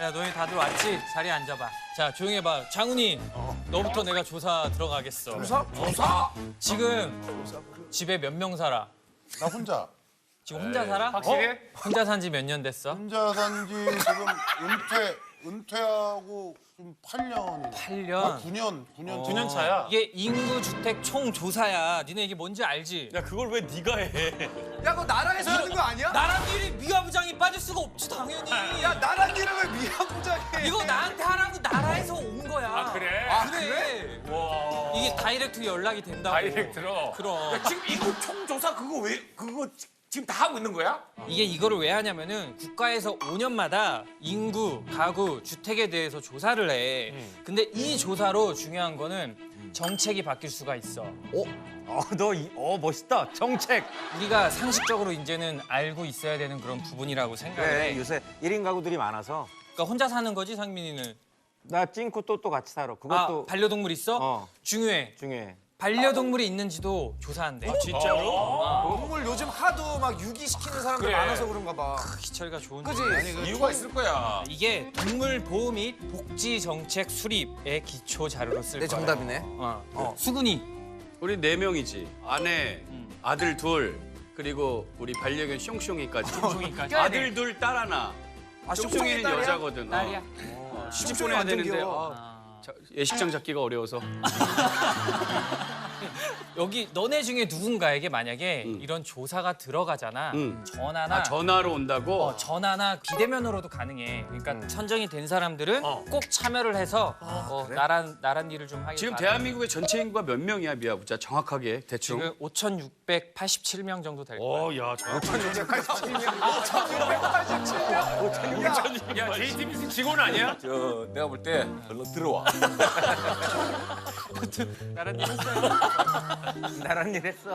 야 너희 다들 왔지? 자리에 앉아봐. 자 조용히 해봐. 장훈이, 너부터 내가 조사 들어가겠어. 조사? 조사? 지금 집에 몇 명 살아? 나 혼자. 지금 혼자 살아? 확실해? 혼자 산 지 몇 년 됐어? 혼자 산지 지금 은퇴 은퇴하고 좀 8년. 8년. 9년, 9년. 9년 차야. 이게 인구 주택 총 조사야. 니네 이게 뭔지 알지? 야 그걸 왜 네가 해? 야, 그거 나라에서 하는 거 아니야? 나랑 일이 미화부장이 빠질 수가 없지 당연히. 야, 나란 일을 왜 미화부장해? 이거 나한테 하라고 나라에서 온 거야. 아, 그래? 아, 그래. 와. 이게 다이렉트 연락이 된다고. 다이렉트로. 그럼. 지금 인구 총조사 그거 왜 그거 지- 지금 다 하고 있는 거야? 이게 이거를 왜 하냐면은 국가에서 5년마다 인구, 가구, 주택에 대해서 조사를 해. 근데 이 조사로 중요한 거는 정책이 바뀔 수가 있어. 어, 너, 이- 어, 멋있다. 정책. 우리가 상식적으로 이제는 알고 있어야 되는 그런 부분이라고 생각해. 그래 요새 1인 가구들이 많아서 그러니까 혼자 사는 거지, 상민이는. 나 찡쿠 또또 같이 살아 아, 그것도 반려동물 있어? 어. 중요해. 중요해 반려동물이 있는지도 조사한대. 진짜로? 동물 요즘 하도 막 유기시키는 사람들 그래. 많아서 그런가 봐. 희철이가 좋은 그지? 이유가 있을 거야. 이게 동물 보호 및 복지 정책 수립의 기초 자료로 쓸 내 거야. 정답이네. 어. 어. 수근이 우리 네 명이지. 아내, 음. 아들 둘, 그리고 우리 반려견 숑숑이까지. 종이까지. 아들 둘, 딸 하나. 아, 숑숑이는 딸이야? 여자거든. 딸이야. 어, 시집 보내야 되는데. 아, 자, 예식장 잡기가 어려워서. 여기 너네 중에 누군가에게 만약에 음. 이런 조사가 들어가잖아. 음. 전화나 아, 전화로 온다고? 어, 전화나 비대면으로도 가능해. 그러니까 선정이 된 사람들은 꼭 참여를 해서 어, 나란 나란 일을 좀 하길 지금 바래. 대한민국의 전체 인구가 몇 명이야, 미아부자? 정확하게 대충. 지금 5,687명 정도 될 거야. 어, 야, 저. 야, JTBC 직원 아니야? 저 내가 볼 때 얼른 들어와. 나란 일 했어요. 나란 일 했어